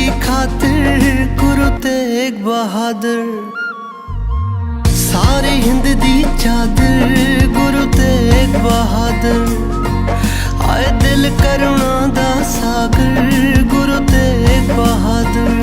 ਦੀ ਖਾਤਰ ਗੁਰੂ ਤੇਗ ਬਹਾਦਰ ਸਾਰੇ ਹਿੰਦ ਦੀ ਚਾਦਰ ਗੁਰੂ ਤੇਗ ਬਹਾਦਰ ਆਏ ਦਿਲ ਕਰੁਣਾ ਦਾ ਸਾਗਰ ਗੁਰੂ ਤੇਗ ਬਹਾਦਰ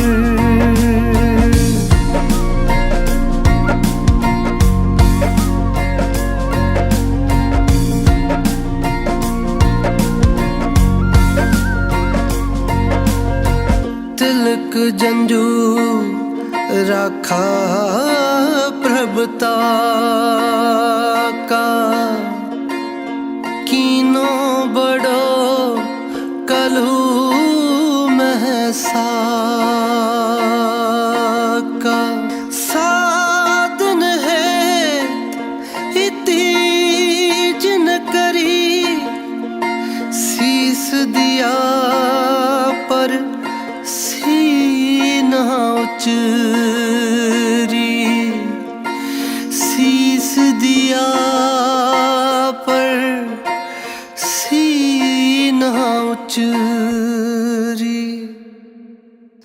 ਨਾਨਕ ਜੰਜੂ ਰਾਖਾ ਪ੍ਰਭਤਾ। ਉਚਰੀ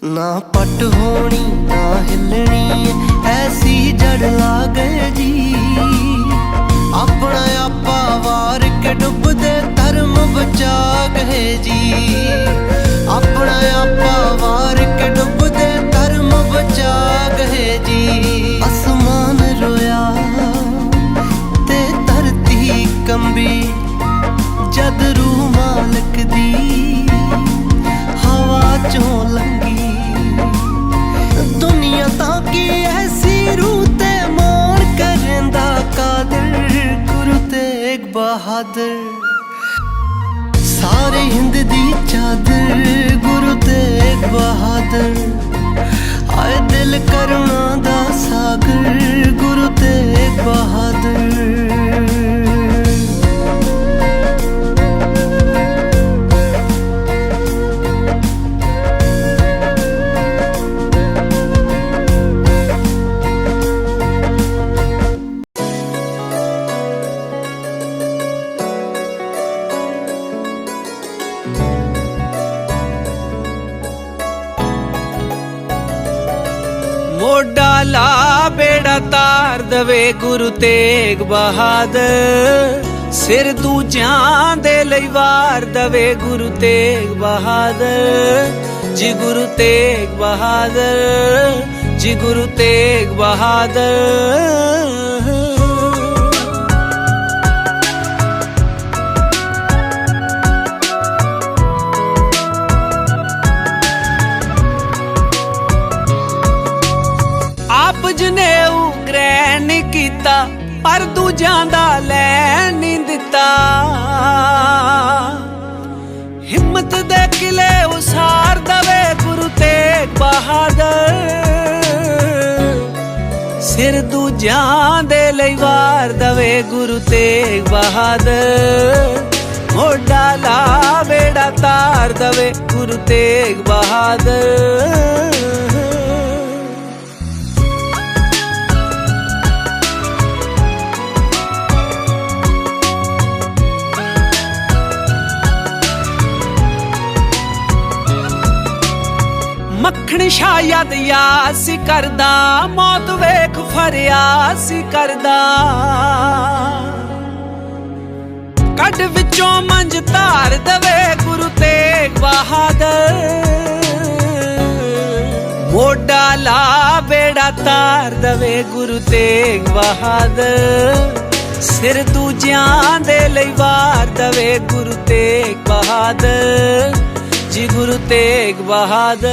ਨਾ ਪਟ ਹੋਣੀ, ਨਾ ਹਿੱਲਣੀ, ਐਸੀ ਜੜ ਲਾ ਗਏ ਜੀ। ਆਪਣਾ ਆਪਾ ਵਾਰ ਕੇ ਡੁੱਬਦੇ ਧਰਮ ਬਚਾ ਗਏ ਜੀ। ਆਪਣਾ ਆਪਾ ਵਾਰ ਕੇ ਡੁੱਬਦੇ ਧਰਮ ਬਚਾ ਗਏ ਜੀ। ਬਹਾਦਰ ਸਾਰੇ ਹਿੰਦ ਦੀ ਚਾਦਰ ਗੁਰੂ ਤੇਗ ਬਹਾਦਰ। ਆਏ ਦਿਲ ਕਰੁਣਾ ਦਾ ਮੋਢਾ ਲਾ ਬੇੜਾ ਤਾਰ ਦਵੇ ਗੁਰੂ ਤੇਗ ਬਹਾਦਰ। ਸਿਰ ਦੂਜਿਆਂ ਦੇ ਲਈ ਵਾਰ ਦਵੇ ਗੁਰੂ ਤੇਗ ਬਹਾਦਰ। ਜੀ ਗੁਰੂ ਤੇਗ ਬਹਾਦਰ, ਜੀ ਗੁਰੂ ਤੇਗ ਬਹਾਦਰ। ਦੂਜਿਆਂ ਦਾ ਲੈ ਨਹੀਂ ਦਿੱਤਾ। ਹਿੰਮਤ ਦੇ ਕਿਲੇ ਉਸਾਰ ਦਵੇ ਗੁਰੂ ਤੇਗ ਬਹਾਦਰ। ਸਿਰ ਦੂਜਿਆਂ ਦੇ ਲਈ ਵਾਰ ਦਵੇ ਗੁਰੂ ਤੇਗ ਬਹਾਦਰ। ਮੋਢਾ ਲਾ ਬੇੜਾ ਤਾਰ ਦਵੇ ਗੁਰੂ ਤੇਗ ਬਹਾਦਰ। ਮੱਖਣ ਸ਼ਾਇਦ ਯਾਸ ਕਰਦਾ, ਮੌਤ ਵੇਖ ਫਰਿਆਸ ਕਰਦਾ। ਕੱਢ ਵਿੱਚੋਂ ਮੰਜ ਧਾਰ ਦਵੇ ਗੁਰੂ ਤੇਗ ਬਹਾਦਰ। ਮੋਢਾ ਲਾ, ਬੇੜਾ ਤਾਰ ਦਵੇ ਗੁਰੂ ਤੇਗ ਬਹਾਦਰ। ਸਿਰ ਦੂਜਿਆਂ ਦੇ ਲਈ ਵਾਰ ਦਵੇ ਗੁਰੂ ਤੇਗ ਬਹਾਦਰ। ਜੀ ਗੁਰੂ ਤੇਗ ਬਹਾਦਰ।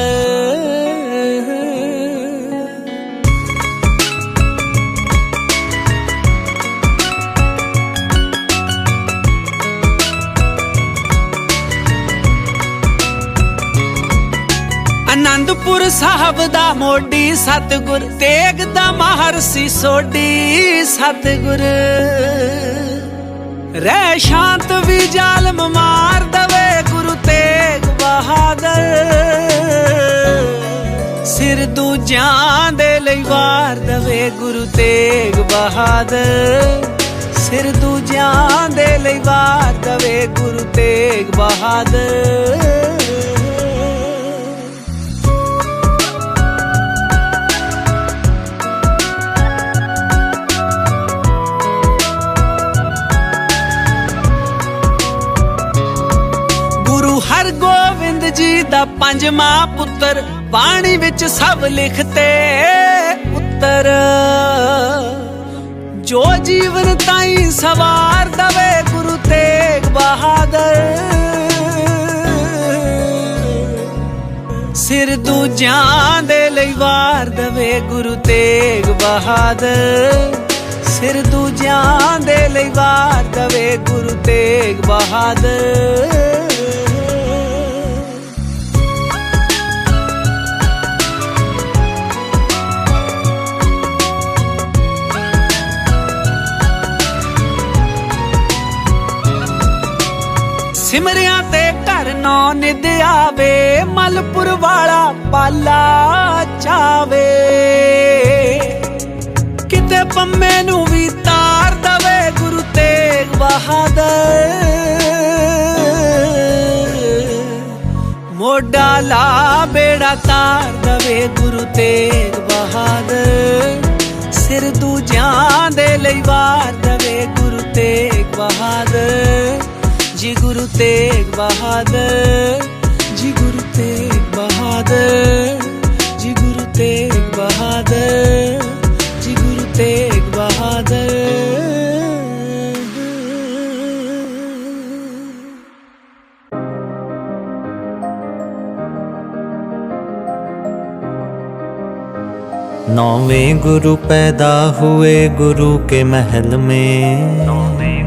ਅਨੰਦਪੁਰ ਸਾਹਿਬ ਦਾ ਮੋਢੀ ਸਤਿਗੁਰ, ਤੇਗ ਦਾ ਮਾਹਰ ਸੀ ਸੋਢੀ ਸਤਿਗੁਰ। ਰਹਿ ਸ਼ਾਂਤ ਵੀ ਜ਼ਾਲਮ ਮਾਰ ਬਹਾਦਰ ਸਿਰ ਦੂਜਿਆਂ ਦੇ ਲਈ ਵਾਰ ਦਵੇ ਗੁਰੂ ਤੇਗ ਬਹਾਦਰ। ਸਿਰ ਦੂਜਿਆਂ ਦੇ ਲਈ ਵਾਰ ਦਵੇ ਗੁਰੂ ਤੇਗ ਬਹਾਦਰ। ਜੀ ਦਾ ਪੰਜਵਾਂ ਪੁੱਤਰ, ਬਾਣੀ ਵਿੱਚ ਸਭ ਲਿਖਤੇ ਉੱਤਰ। ਜੋ ਜੀਵਨ ਤਾਈ ਸਵਾਰ ਦਵੇ ਗੁਰੂ ਤੇਗ ਬਹਾਦਰ। ਸਿਰ ਦੂਜਿਆਂ ਦੇ ਲਈ ਵਾਰ ਦਵੇ ਗੁਰੂ ਤੇਗ ਬਹਾਦਰ। ਸਿਰ ਦੂਜਿਆਂ ਦੇ ਲਈ ਵਾਰ ਦਵੇ ਗੁਰੂ ਤੇਗ ਬਹਾਦਰ। ਸਿਮਰਿਆਂ ਤੇ ਘਰ ਨੌ ਨਿਦ ਆਵੇ, ਮਲਪੁਰ ਵਾਲਾ ਪਾਲਾ ਚਾਵੇ। ਕਿਤੇ ਪੰਮੇ ਨੂੰ ਵੀ ਤਾਰ ਦਵੇ ਗੁਰੂ ਤੇਗ ਬਹਾਦਰ। ਮੋਢਾ ਲਾ ਬੇੜਾ ਤਾਰ ਦਵੇ ਗੁਰੂ ਤੇਗ ਬਹਾਦਰ। ਸਿਰ ਦੂਜਿਆਂ ਦੇ ਲਈ ਵਾਰ ਦਵੇ ਗੁਰੂ ਤੇਗ ਬਹਾਦਰ। ਜੀ ਗੁਰੂ ਤੇਗ ਬਹਾਦਰ ਜੀ ਗੁਰੂ ਤੇਗ ਬਹਾਦਰ ਜੀ ਗੁਰੂ ਤੇਗ ਬਹਾਦਰ ਜੀ ਗੁਰੂ ਤੇਗ ਬਹਾਦਰ नौवें गुरु पैदा हुए गुरु के महल में नौवें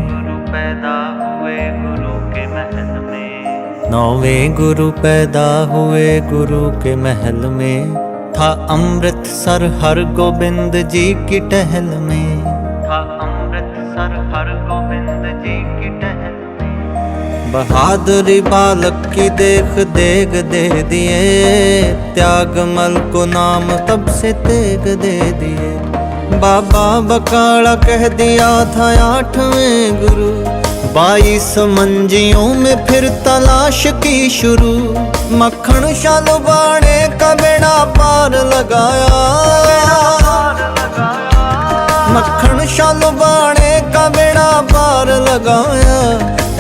नौवें गुरु पैदा हुए गुरु के महल में था अमृतसर हर गोबिंद जी की टहल में था अमृतसर हर गोबिंद जी की टहल में बहादुरी बालक की देख देख दे दिए त्याग मल को नाम तब से तेग दे दिए बाबा बकाला कह दिया था आठवें गुरु बाईस मंजियों में फिर तलाश की शुरू। मक्खन शालू बाणे का बेड़ा पार लगाया। मक्खन शालू बाणे का बेड़ा पार लगाया।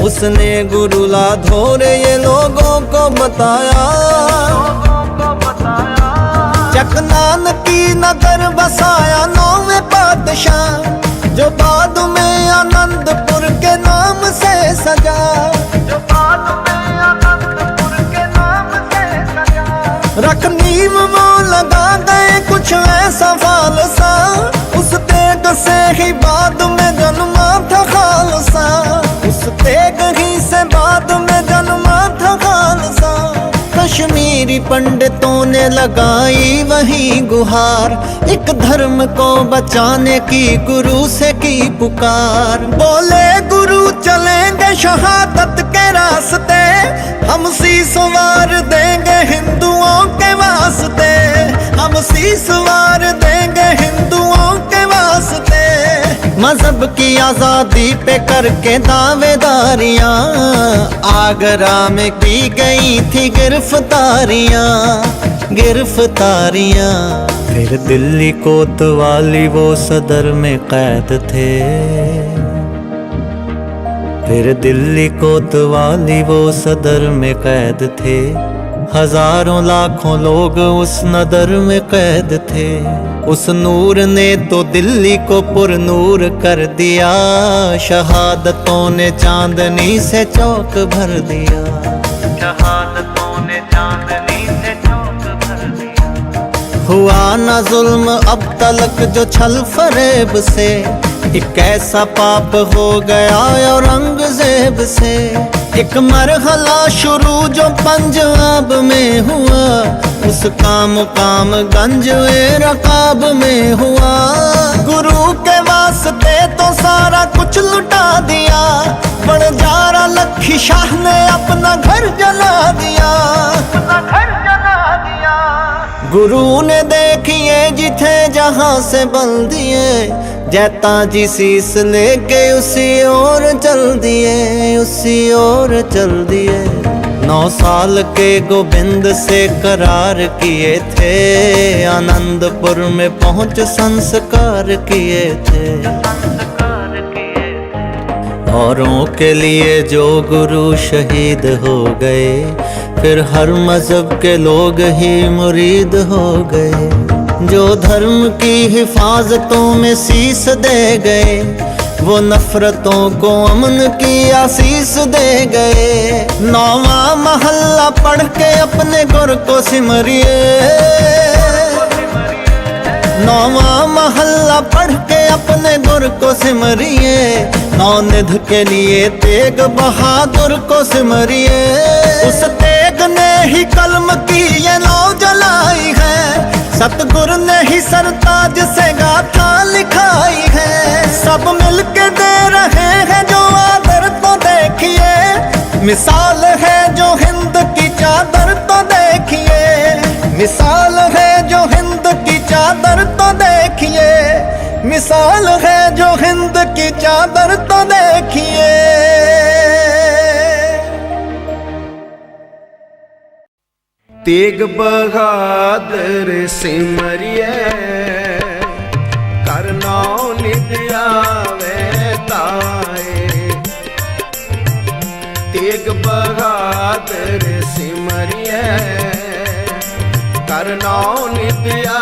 उसने गुरु लाधोरे ये लोगों को बताया। चक नानकी नगर बसाया नौवे पातशाह। जो बाद में आनंद के नाम से सजा। जो बाद में आनंदपुर के नाम से सजा। रख नीम वो लगा गए कुछ ऐसा फालसा। उस तेग से ही बाद में जन्मा था खालसा। उस तेग ही से बाद में जन्मा था खालसा। कश्मीरी पंडितों ने लगाई वही गुहार। एक धर्म को बचाने की गुरु से की पुकार। बोले गुरु चलेंगे शहादत के रास्ते, हम शीस वार देंगे हिंदुओं के वास्ते। हम शीस वार देंगे हिंदुओं के वास्ते। मज़हब की आज़ादी पे करके दावेदारियाँ, आगरा में की गई थी गिरफ्तारियाँ गिरफ्तारियाँ। फिर दिल्ली कोतवाली वो सदर में कैद थे। फिर दिल्ली कोतवाली वो सदर में कैद थे हजारों लाखों लोग उस नदर में कैद थे उस नूर ने तो दिल्ली को पुरनूर कर दिया शहादतों ने चांदनी से चौक भर दिया शहादतों ने चांदनी से चौक भर दिया हुआ न जुल्म अब तलक जो छल फरेब से एक ऐसा पाप हो गया औरंगजेब से एक मरहला शुरू जो पंजाब में हुआ उसका मुकाम गंज ए रकाब में हुआ गुरु के वास्ते तो सारा कुछ लुटा दिया बड़जारा लखी शाह ने अपना घर जला दिया अपना घर जला दिया गुरु ने देखिए जिथे जहां से बल दिए जैता जी शीस लेके उसी ओर चल दिए उसी ओर चल दिए नौ साल के गोविंद से करार किए थे आनंदपुर में पहुंच संस्कार किए थे औरों के लिए जो गुरु शहीद हो गए, फिर हर मज़हब के लोग ही मुरीद हो गए, जो धर्म की हिफाजतों में शीस दे गए, वो नफरतों को अमन की आशीष दे गए। नौवा महल्ला पढ़ के अपने गुर को सिमरिए। नौवा महल्ला पढ़ के अपने गुर को सिमरिए। नौ निध के लिए तेग बहादुर को सिमरिए। उस तेग ने ही कलम की ये लौ जलाई है। सतगुर ने ही सरताज से गाथा लिखाई है। सब मिलके दे रहे हैं जो आदर तो देखिए। मिसाल मिसाल है जो हिंद की चादर तो देखिए तेग बहादुर सिमरिए करना निद्या ताए तेग बहादुर सिमरिए करना निद्या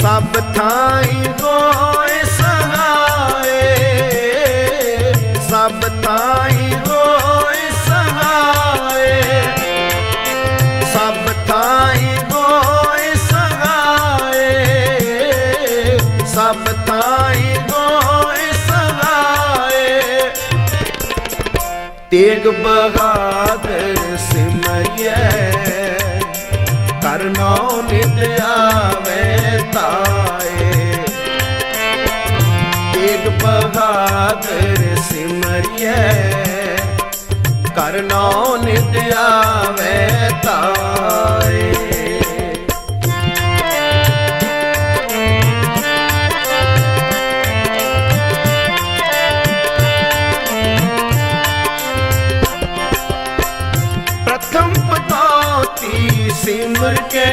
ਸਭ ਥਾਈ ਹੋਏ ਸਹਾਏ, ਸਭ ਥਾਈ ਹੋਏ ਸਹਾਏ, ਸਭ ਥਾਈ ਹੋਏ ਸਹਾਏ, ਸਭ ਥਾਈ ਹੋਏ ਸਹਾਏ। ਤੇਗ ਬਹਾਦਰ ਸਿਮਰਿਐ ਕਰਨੋ ਨਿਦ ਆਵੇ ਤਾਏ ਤੇਗ ਬਹਾਦਰ ਸਿਮਰਿਐ ਕਰਨੋ ਨਿਦ ਆਵੇ ਤਾਏ। ਪ੍ਰਥਮ ਪਤੌਤੀ ਸਿਮਰ ਕੇ